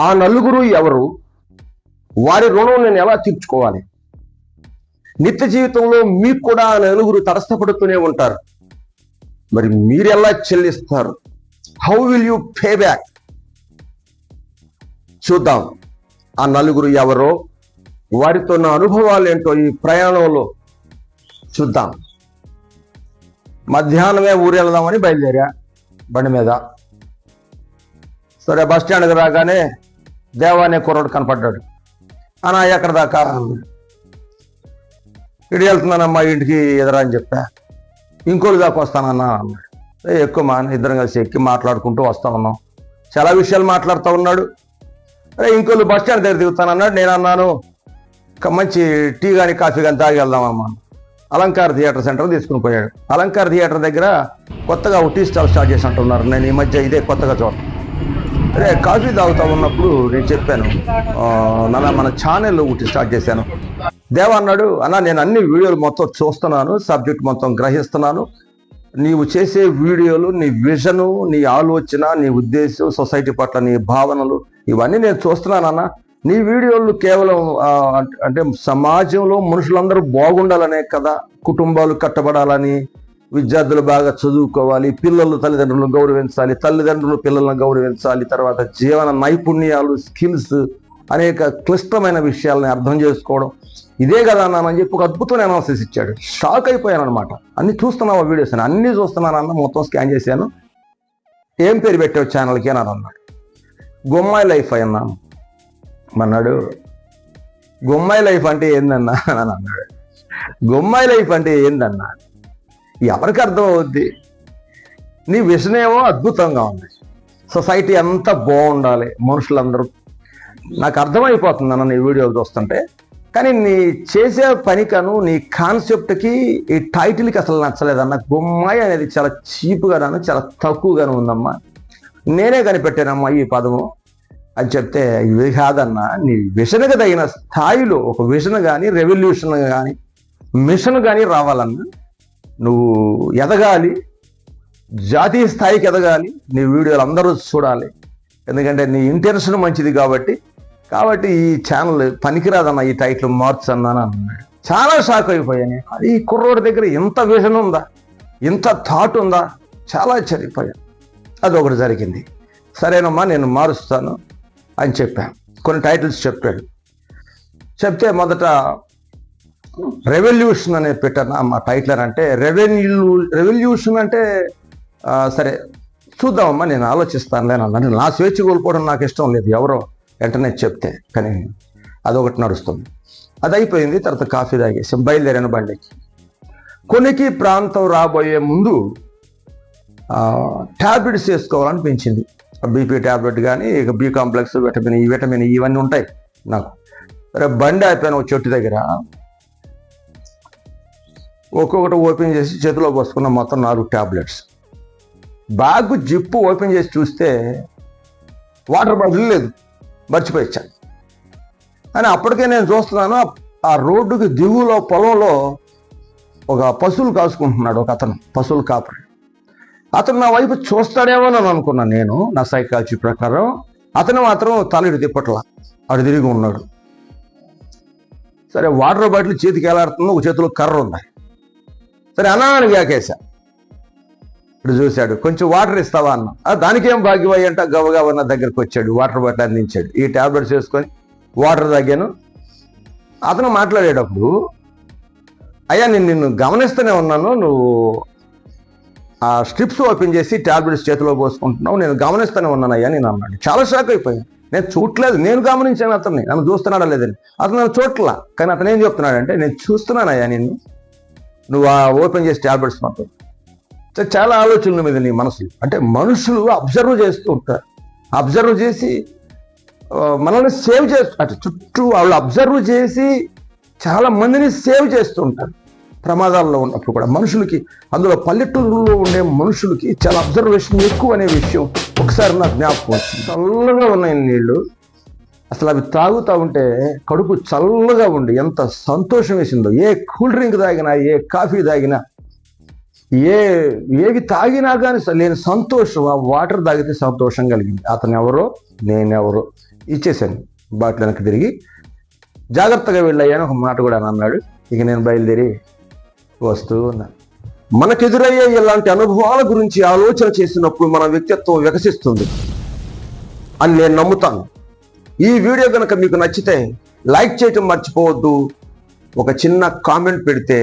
ఆ నలుగురు ఎవరు? వారి రుణం నేను ఎలా తీర్చుకోవాలి? నిత్య జీవితంలో మీకు కూడా ఆ నలుగురు తటస్థపడుతూనే ఉంటారు. మరి మీరు ఎలా చెల్లిస్తారు? How will you pay back చూద్దాం. ఆ నలుగురు ఎవరో? వారితో నా అనుభవాలు ఏంటో ఈ ప్రయాణంలో చూద్దాం. మధ్యాహ్నమే ఊరు వెళ్దామని బయలుదేరా బండి మీద. సరే బస్ స్టాండ్కి రాగానే దేవా అనే కుర్రోడు కనపడ్డాడు. అన్నా ఎక్కడ దాకా? ఇటు వెళ్తున్నానమ్మా ఇంటికి ఎదురా అని చెప్పా. ఇంకోటి దాకా వస్తానన్నా అన్నాడు. ఎక్కువ మా ఇద్దరం కలిసి ఎక్కి మాట్లాడుకుంటూ వస్తా ఉన్నాం. చాలా విషయాలు మాట్లాడుతూ ఉన్నాడు. అరే ఇంకోళ్ళు బస్ స్టాండ్ దగ్గర దిగుతానన్నాడు. నేను అన్నాను మంచి టీ కానీ కాఫీ కానీ తాగి వెళ్దామమ్మా అలంకార థియేటర్ సెంటర్ తీసుకుని పోయాడు. అలంకార థియేటర్ దగ్గర కొత్తగా ఒక టీ స్టాల్ స్టార్ట్ చేసి అంటున్నారు నేను ఈ మధ్య ఇదే కొత్తగా చోట అరే కాఫీ తాగుతా ఉన్నప్పుడు నేను చెప్పాను. నాన్న మన ఛానల్ ఒకటి స్టార్ట్ చేశాను. దేవ అన్నాడు అన్న నేను అన్ని వీడియోలు మొత్తం చూస్తున్నాను సబ్జెక్ట్ మొత్తం గ్రహిస్తున్నాను. నీవు చేసే వీడియోలు నీ విజను నీ ఆలోచన నీ ఉద్దేశం సొసైటీ పట్ల నీ భావనలు ఇవన్నీ నేను చూస్తున్నానన్న నీ వీడియోలు కేవలం అంటే సమాజంలో మనుషులందరూ బాగుండాలనే కదా కుటుంబాలు కట్టబడాలని విద్యార్థులు బాగా చదువుకోవాలి పిల్లలు తల్లిదండ్రులను గౌరవించాలి తల్లిదండ్రులు పిల్లలను గౌరవించాలి తర్వాత జీవన నైపుణ్యాలు స్కిల్స్ అనేక క్లిష్టమైన విషయాలని అర్థం చేసుకోవడం. ఇదే కదా అన్న అని చెప్పి ఒక అద్భుతమైన అనాలసిస్ ఇచ్చాడు. షాక్ అయిపోయాను అనమాట అన్ని చూస్తున్నావు వీడియోస్ అని? అన్ని చూస్తున్నాను అన్న మొత్తం స్కాన్ చేశాను. ఏం పేరు పెట్టావు ఛానల్కి అని అన్నాడు. గుమ్మాయి లైఫ్ అన్నాను అన్నాడు. గుమ్మాయి లైఫ్ అంటే ఏందన్నా? అని అన్నాడు. గుమ్మాయి లైఫ్ అంటే ఏందన్నా? ఎవరికి అర్థం అవుద్ది నీ విజన్ ఏమో అద్భుతంగా ఉంది. సొసైటీ అంతా బాగుండాలి మనుషులందరూ. నాకు అర్థమైపోతుంది అన్న నీ వీడియోలు చూస్తుంటే. కానీ నీ చేసే పనికను నీ కాన్సెప్ట్కి ఈ టైటిల్కి అసలు నచ్చలేదన్న గుమ్మాయి అనేది చాలా చీప్గాను చాలా తక్కువగాను ఉందమ్మా. నేనే కనిపెట్టానమ్మా ఈ పదము. అని చెప్తే ఇది కాదన్నా. నీ విషన్కి తగిన స్థాయిలో ఒక విషన్ కానీ రెవల్యూషన్ కానీ మిషన్ కానీ రావాలన్నా. నువ్వు ఎదగాలి జాతీయ స్థాయికి ఎదగాలి నీ వీడియోలు అందరూ చూడాలి. ఎందుకంటే నీ ఇంటెన్షన్ మంచిది కాబట్టి కాబట్టి ఈ ఛానల్ పనికిరాదన్న ఈ టైటిల్ మార్చు అన్నాను అన్నాడు చాలా షాక్ అయిపోయాను అది ఈ కుర్రోడి దగ్గర ఇంత విజన్ ఉందా? ఇంత థాట్ ఉందా? చాలా చనిపోయాను. అది ఒకటి జరిగింది. సరేనమ్మా నేను మారుస్తాను అని చెప్పాను. కొన్ని టైటిల్స్ చెప్పాడు. చెప్తే మొదట రెవల్యూషన్ అనే పెట్టాను మా టైట్లర్ అంటే రెవెన్యూ రెవల్యూషన్ అంటే సరే చూద్దామమ్మా నేను ఆలోచిస్తానులే అని అన్నాను నా స్వేచ్ఛ కోల్పోవడం నాకు ఇష్టం లేదు ఎవరో వెంటనే చెప్తే కానీ అదొకటి నడుస్తుంది. అది అయిపోయింది తర్వాత కాఫీ తాగేసి బయలుదేరాను బండికి. కొనికి ప్రాంతం రాబోయే ముందు ట్యాబ్లెట్స్ వేసుకోవాలనిపించింది. బీపీ ట్యాబ్లెట్ కానీ ఇక B complex vitamin E vitamin ఇవన్నీ ఉంటాయి నాకు. రేపు బండి అయిపోయాను ఒక చెట్టు దగ్గర. ఒక్కొక్కటి ఓపెన్ చేసి చేతిలో పోసుకున్న మొత్తం నాలుగు ట్యాబ్లెట్స్ బ్యాగ్ జిప్పు ఓపెన్ చేసి చూస్తే వాటర్ బాటిల్ లేదు. మర్చిపోయించాను అని అప్పటికే నేను చూస్తున్నాను ఆ- రోడ్డుకి దిగులో పొలంలో ఒక పశువులు కాసుకుంటున్నాడు ఒక అతను పశువులు కాపరి. అతను నా వైపు చూస్తాడేమో అని అనుకున్నాను నేను నా సైకాలజీ ప్రకారం. అతను మాత్రం తలడు తిప్పట్లా తిప్పట్ల అటు తిరిగి ఉన్నాడు. సరే వాటర్ బాటిల్ చేతికి ఎలాడుతుంది ఒక చేతిలో కర్ర ఉంది. సరే అలా అని వ్యాకేశ ఇప్పుడు చూశాడు కొంచెం వాటర్ ఇస్తావా అన్న. దానికేం భాగ్యమయ్య అంట? గబగబా నా వచ్చాడు వాటర్ బాటిల్ అందించాడు. ఈ టాబ్లెట్స్ వేసుకొని వాటర్ తాగాను. అతను మాట్లాడేటప్పుడు అయ్యా నేను నిన్ను గమనిస్తూనే ఉన్నాను. నువ్వు ఆ స్ట్రిప్స్ ఓపెన్ చేసి టాబ్లెట్స్ చేతిలో పోసుకుంటున్నావు. నేను గమనిస్తూనే ఉన్నాను అయ్యా నేను అన్నాడు. చాలా షాక్ అయిపోయాను. నేను చూడలేదు. నేను గమనించాను అతన్ని. నన్ను చూస్తున్నాడా లేదని. అతను నన్ను చూడట్లా. కానీ అతను ఏం చెప్తున్నాడంటే నేను చూస్తున్నానయ్యా నిన్ను. నువ్వు ఆ ఓపెన్ చేసి ట్యాబ్లెట్స్ మాత్రం. చాలా ఆలోచనల మీద నీ మనసు అంటే మనుషులు అబ్జర్వ్ చేస్తూ ఉంటారు. అబ్జర్వ్ చేసి మనల్ని సేవ్ చేస్తూ అంటే చుట్టూ వాళ్ళు అబ్జర్వ్ చేసి చాలా మందిని సేవ్ చేస్తూ ఉంటారు. ప్రమాదాల్లో ఉన్నప్పుడు కూడా మనుషులకి అందులో పల్లెటూరులో ఉండే మనుషులకి చాలా అబ్జర్వేషన్ ఎక్కువ అనే విషయం. ఒకసారి నా జ్ఞాపకం వచ్చింది. చల్లగా ఉన్నాయి నీళ్ళు అసలు అవి తాగుతూ ఉంటే కడుపు చల్లగా ఉండి ఎంత సంతోషం వేసిందో. ఏ కూల్ డ్రింక్ తాగినా ఏ కాఫీ తాగినా ఏ ఏవి తాగినా కానీ లేని సంతోషం ఆ వాటర్ తాగితే సంతోషం కలిగింది. అతను ఎవరో నేనెవరో ఇచ్చేసాను బాటిల్ వెనక్కి తిరిగి జాగ్రత్తగా వెళ్ళయ్యాను ఒక మాట కూడా అన్నాడు ఇక నేను బయలుదేరి వస్తూ ఉన్నాను మనకెదురయ్యే ఇలాంటి అనుభవాల గురించి ఆలోచన చేసినప్పుడు మన వ్యక్తిత్వం వికసిస్తుంది. అని నేను నమ్ముతాను. ఈ వీడియో కనుక మీకు నచ్చితే లైక్ చేయటం మర్చిపోవద్దు. ఒక చిన్న కామెంట్ పెడితే